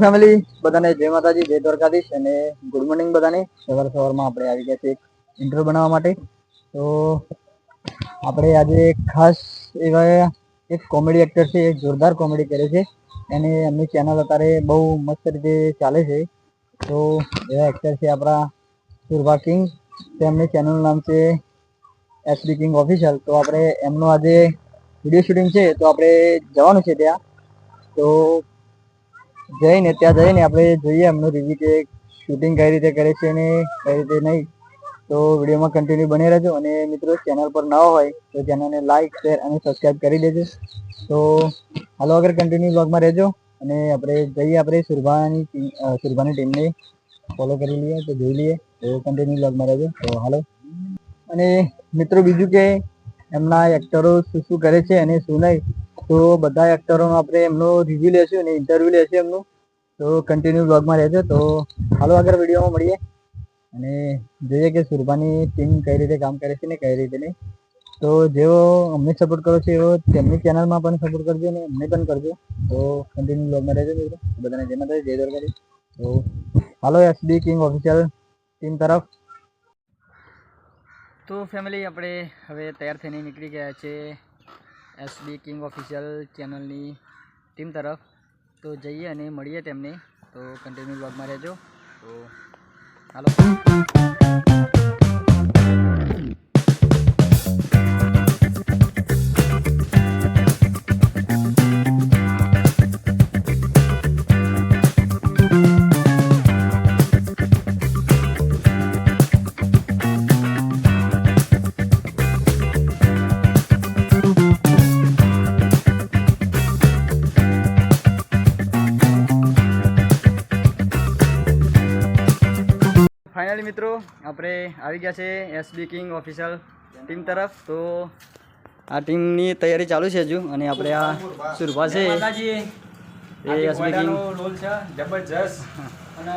Family બધાને જય માતાજી, જય દ્વારકાધીશ અને ગુડ મોર્નિંગ બધાને. સવાર સવારમાં આપણે આવી ગયા છે એક ઇન્ટરવ્યુ બનાવવા માટે. તો આપણે આજે ખાસ એવા એક કોમેડી એક્ટર છે, એક જોરદાર કોમેડી કરે છે. અને એમની ચેનલ અત્યારે બહુ મસ્ત રીતે ચાલે છે. તો એવા એક્ટર છે આપણા સુરભા કિંગ તેમની ચેનલનું નામ છે એસબી કિંગ ઓફિશિયલ તો આપણે એમનું આજે વીડિયો શૂટિંગ છે, તો આપણે જવાનું છે ત્યાં. તો જઈને, ત્યાં જઈને આપણે જોઈએ એમનું રિવ્યુ કે શૂટિંગ કઈ રીતે કરે છે અને કઈ રીતે નહીં. તો વિડીયોમાં કન્ટિન્યુ બની રહેજો અને મિત્રો ચેનલ પર ન હોય, તો ચેનલને લાઈક શેર અને સબસ્ક્રાઇબ કરી દેજો. તો હાલો, આગળ કન્ટિન્યુ બ્લોગમાં રહેજો અને આપણે જઈએ આપણે સુરભાની સુરભાની ટીમને ફોલો કરી લઈએ, તો જોઈ લઈએ. તો કન્ટિન્યુ બ્લોગમાં રહેજો. તો હાલો. અને મિત્રો બીજું કે એમના એક્ટરો શું શું કરે છે અને શું નહીં, તો બધા એક્ટરોનો આપણે એમનો રિવ્યુ લેશું અને ઇન્ટરવ્યુ લેશું એમનું. તો કન્ટિન્યુ બ્લોગમાં રહેજો. તો હાલો આગળ વિડીયોમાં મળીએ. અને જોઈએ કે સુરભાની ટીમ કઈ રીતે કામ કરે છે ને કઈ રીતે નહીં. તો જેઓ અમને સપોર્ટ કરો છો એવો તેમની ચેનલમાં પણ સપોર્ટ કરજો અને અમને પણ કરજો. તો કન્ટિન્યુ બ્લોગમાં રહેજો મિત્રો. બધાને જય માતાજી, જય દ્વારકાધીશ. તો હાલો એસબી કિંગ ઓફિશિયલ ટીમ તરફ? તો ફેમિલી આપણે હવે તૈયાર થઈને નીકળી ગયા છે એસબી કિંગ ઓફિશિયલ ચેનલની ટીમ તરફ. તો જઈએ અને મળીએ તેમને. તો કન્ટિન્યુ બ્લોગમાં રહેજો. તો હાલો. મિત્રો આપણે આવી ગયા છે એસબી કિંગ ઓફિશિયલ ટીમ તરફ. તો આ ટીમની તૈયારી ચાલુ છે હજુ અને આપણે આ સુરભા છે. એ એસબી કિંગ રોલ છે જબરજસ્ત. અને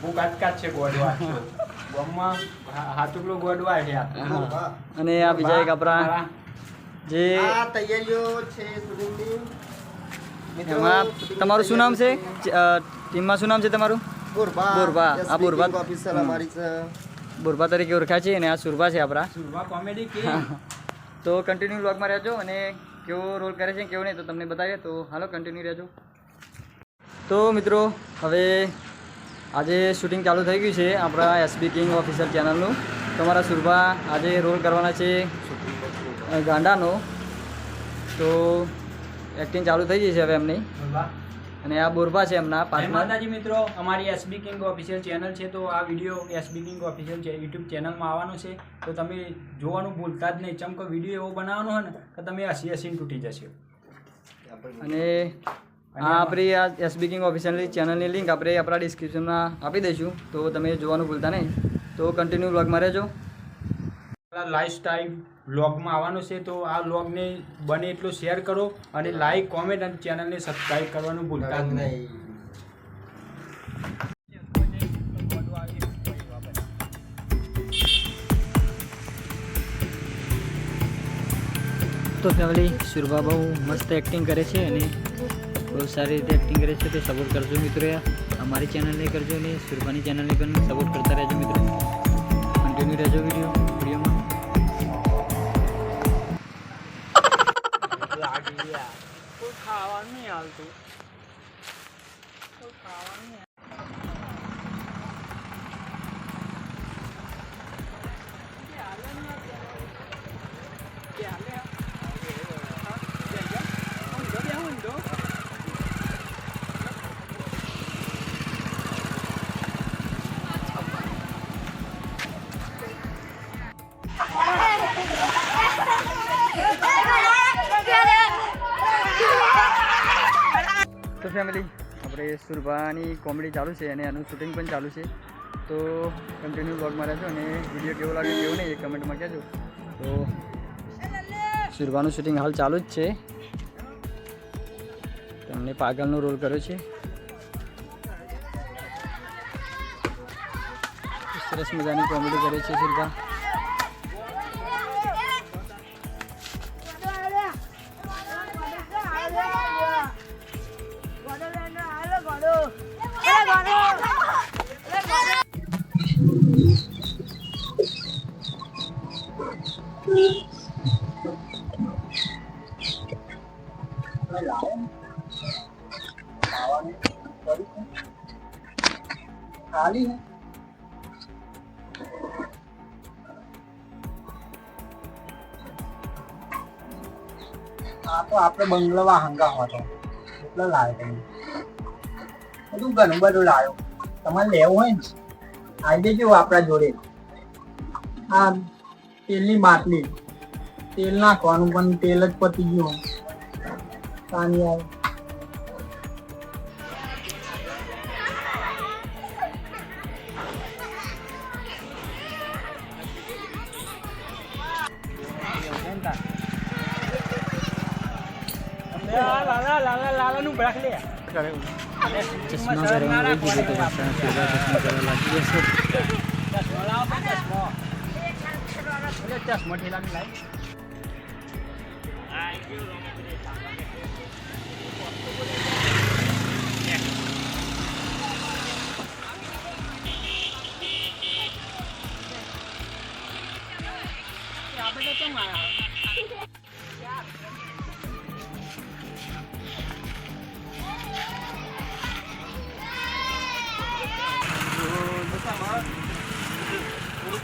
બહુ કાચકાચ છે ગોડવા ગામમાં હાથુકલો ગોડવા છે આ. અને આ બીજા એક આપણા જે આ તૈયારીઓ છે. એમાં તમારું શું નામ છે? ટીમમાં શું નામ છે તમારું? બોરબા બોરબા. આ બોરબા. ઓફિસર અમારી છે. બોરબા તરીકે ઓળખાય છે અને આ સુરભા છે આપણા. સુરબા કોમેડી કે તો કન્ટિન્યુ વ્લોગમાં રહેજો અને કેવો રોલ કરે છે કેવો નહીં તો તમને બતાવીએ. તો હાલો કન્ટિન્યુ રહેજો. તો મિત્રો હવે આજે શૂટિંગ ચાલુ થઈ ગયું છે આપણા એસબી કિંગ ઓફિસર ચેનલનું તમારા સુરભા આજે રોલ કરવાના છે ગાંડાનો. તો એક્ટિંગ ચાલુ થઈ ગઈ છે હવે એમની. અને આ બોરબા છે એમના જય માતાજી મિત્રો અમારી એસબી કિંગ ઓફિશિયલ ચેનલ છે. તો આ video SB king official YouTube ચેનલમાં આવવાનો છે. તો તમે જોવાનું ભૂલતા જ નહીં. ચમકો વીડિયો એવો બનાવવાનો હોય ને તો તમે હસી હસીને તૂટી જશો. અને આ આપણી આ એસબી કિંગ ઓફિશિયલની ચેનલની લિંક આપણે આપણા ડિસ્ક્રિપ્શનમાં આપી દઈશું. તો તમે જોવાનું ભૂલતા નહીં. તો કન્ટિન્યુ બ્લોગમાં રહેજો. લાઈફસ્ટાઈલ બ્લોગમાં આવવાનું છે તો આ બ્લોગને બને એટલું શેર કરો અને લાઈક કોમેન્ટ અને ચેનલને સબસ્ક્રાઈબ કરવાનું ભૂલતા જ નહીં. તો ફેમિલી સુરભા બહુ મસ્ત એક્ટિંગ કરે છે અને બહુ સારી રીતે એક્ટિંગ કરે છે તો સપોર્ટ કરજો મિત્રો અમારી ચેનલને કરજો અને સુરભાની ચેનલને પણ સપોર્ટ કરતા રહેજો મિત્રો. કન્ટિન્યુ રહેજો વીડિયો ખાવાનું નહીં હાલતું તો ફેમિલી આપણે સુરભાની કોમેડી ચાલુ છે અને એનું શૂટિંગ પણ ચાલુ છે. તો કન્ટિન્યુ બ્લોગમાં રહેજો અને વીડિયો કેવો લાગે કેવો નહીં એ કમેન્ટમાં કહેજો. તો સુરભાનું શૂટિંગ હાલ ચાલુ જ છે. તમને પાગલનો રોલ કર્યો છે. સરસ મજાની કોમેડી કરે છે સુરભા. આ તો આપણે બંગલામાં હંગામાં હતો. એટલો લાવ્યો તમે. બધું ઘણું બધું લાવ્યો તમારે લેવું હોય ને? આવી દેજો આપણા જોડે. આ તેલની બાટલી. તેલ નાખવાનું પણ તેલ જ પતી ગયું. પાણી આવે લાલા લાલા બ્રાક લે ચશ્મા પહેરવાનું રહી ગયું તો પાછા સુરભા ચશ્મા તો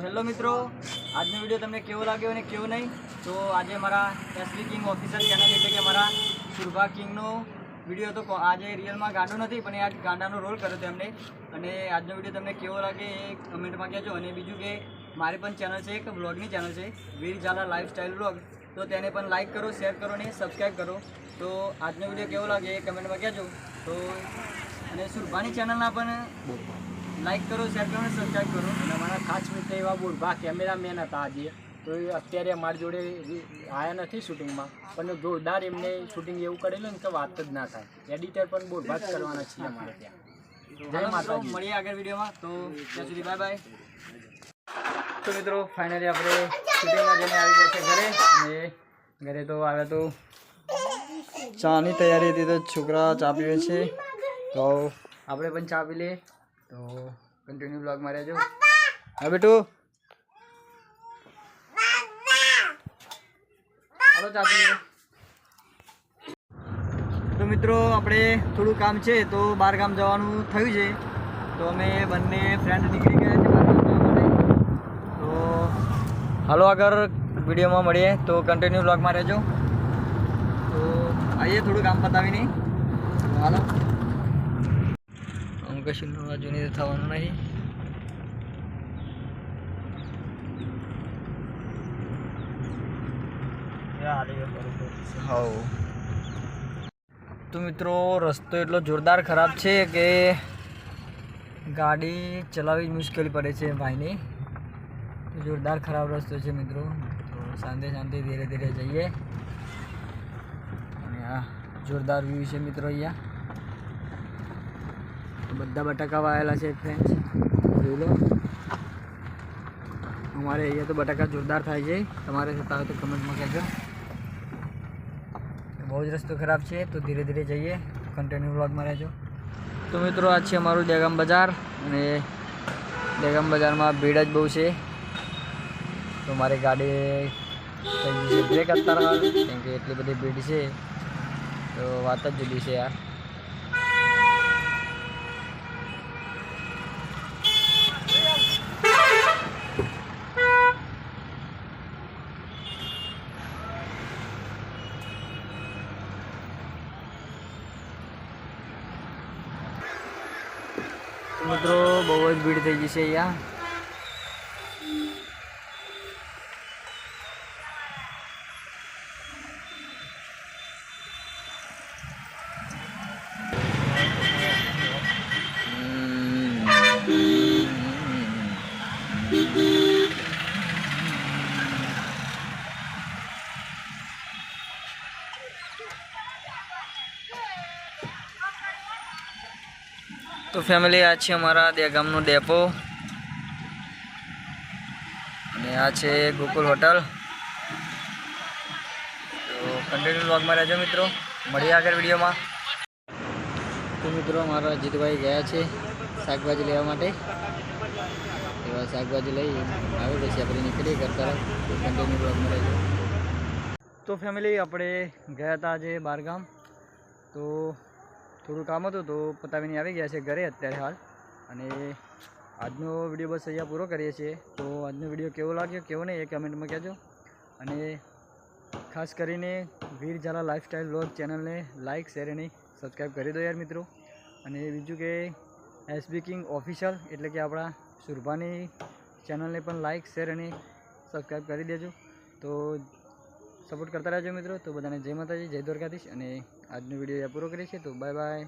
હેલો મિત્રો, આજનો વીડિયો તમને કેવો લાગ્યો અને કેવો નહીં? તો આજે મારા એસબી કિંગ ઓફિસર ચેનલ એટલે કે મારા સુરભા કિંગનો વીડિયો કો- આજે રિયલમાં ગાંડો નથી, પણ એ આજ ગાંડાનો રોલ કર્યો હતો એમને. અને આજનો વીડિયો તમને કેવો લાગે એ કમેન્ટમાં કહેજો. અને બીજું કે, મારી પણ ચેનલ છે, એક વ્લોગની ચેનલ છે, વીર ઝાલા લાઈફસ્ટાઈલ વ્લોગ તો તેને પણ લાઈક કરો શેર કરો અને સબસ્ક્રાઈબ કરો. તો આજનો વીડિયો કેવો લાગે એ કમેન્ટમાં કહેજો. તો અને સુરભાની ચેનલના પણ લાઈક કરો શેર કરો અને સબસ્ક્રાઈબ કરો. અને મારા ખાસ મિત્ર એવા બુરભા કેમેરામેન હતા આજે. તો એ અત્યારે અમારી જોડે આવ્યા નથી શૂટિંગમાં. પણ જોરદાર એમને શૂટિંગ એવું કરેલું ને કે વાત જ ના થાય. એડિટર પણ બુરભા જ કરવાના છીએ અમારે ત્યાં. જય જય માતા માતાજી. મળીએ આગળ વિડીયોમાં. તો ત્યાં સુધી બાય બાય તો મિત્રો ફાઇનલી આપણે શૂટિંગમાં જઈને આવી ગયા છે ઘરે. અને ઘરે તો આવ્યા તો ચાની તૈયારી હતી તો છોકરા ચા પીવે છે. તો આપણે પણ ચા પી લઈએ. તો કન્ટિન્યુ બ્લોગમાં રહેજો. હા બેટુ. હાલો ચા પી તો મિત્રો આપણે થોડું કામ છે તો બહાર ગામ જવાનું થયું છે. તો અમે બંને ફ્રેન્ડ નીકળી ગયા છે બહાર ગામ જવા માટે. તો હાલો આગળ વિડીયોમાં મળીએ. તો કન્ટિન્યુ બ્લોગમાં રહેજો. આવીએ થોડું કામ પતાવી નહીં હાલો. આમ કશું જૂની થવાનું નહીં. હવ. તો મિત્રો રસ્તો એટલો જોરદાર ખરાબ છે કે ગાડી ચલાવવી જ મુશ્કેલ પડે છે ભાઈને. જોરદાર ખરાબ રસ્તો છે મિત્રો. તો શાંતિ શાંતિ ધીરે ધીરે જઈએ. આ જોરદાર વ્યૂ છે મિત્રો અહીંયા. બધા બટાકા વાયેલા છે ફ્રેન્ડ્સ જોઈ લો. અમારે અહીંયા તો બટાકા જોરદાર થાય છે. તમારે થતા હોય તો કમેન્ટમાં કહેજો. બહુ જ રસ્તો ખરાબ છે, તો ધીરે ધીરે જઈએ. કન્ટિન્યુ વ્લોગમાં રહેજો. તો મિત્રો, આ છે અમારું દહેગામ બજાર અને દહેગામ બજારમાં ભીડ જ બહુ છે. તો મારી ગાડી બ્રેક અત્યારે કેમ કે એટલી બધી ભીડ છે. તો વાત જ જુદી છે યાર તો મિત્રો બહુ જ ભીડ થઈ ગઈ છે અહીંયા તો ફેમિલી આ છે અમારા દેગામનો ડેપો અને આ છે ગોકુલ હોટલ તો કન્ટિન્યુ બ્લોગમાં રહેજો મિત્રો. મળીએ આગળ વિડીયોમાં તો મિત્રો મારા જીતભાઈ ગયા છે શાકભાજી લેવા માટે. એવા શાકભાજી લઈ આવે પછી આપણે નીકળીએ કરતા કન્ટિન્યુ બ્લોગમાં રહેજો. તો ફેમિલી આપણે ગયા હતા આજે બારગામ. તો થોડું કામ હતું તો પતાવીને આવી ગયા છે ઘરે અત્યારે હાલ. અને આજનો વીડિયો બસ અહીંયા પૂરો કરીએ છીએ. તો આજનો વીડિયો કેવો લાગ્યો, કેવો નહીં એ કમેન્ટમાં કહેજો. અને ખાસ કરીને વીર ઝાલા લાઇફસ્ટાઈલ બ્લોગ ચેનલને લાઇક શેર અને સબસ્ક્રાઈબ કરી દો યાર મિત્રો. અને બીજું કે એસબી કિંગ ઓફિશિયલ એટલે કે આપણા સુરભાની ચેનલને પણ લાઇક શેર અને સબસ્ક્રાઈબ કરી દેજો. તો સપોર્ટ કરતા રહેજો મિત્રો. તો બધાને જય માતાજી, જય દ્વારકાધીશ અને આજનો વીડિયો પૂરો કરીએ છીએ તો બાય બાય.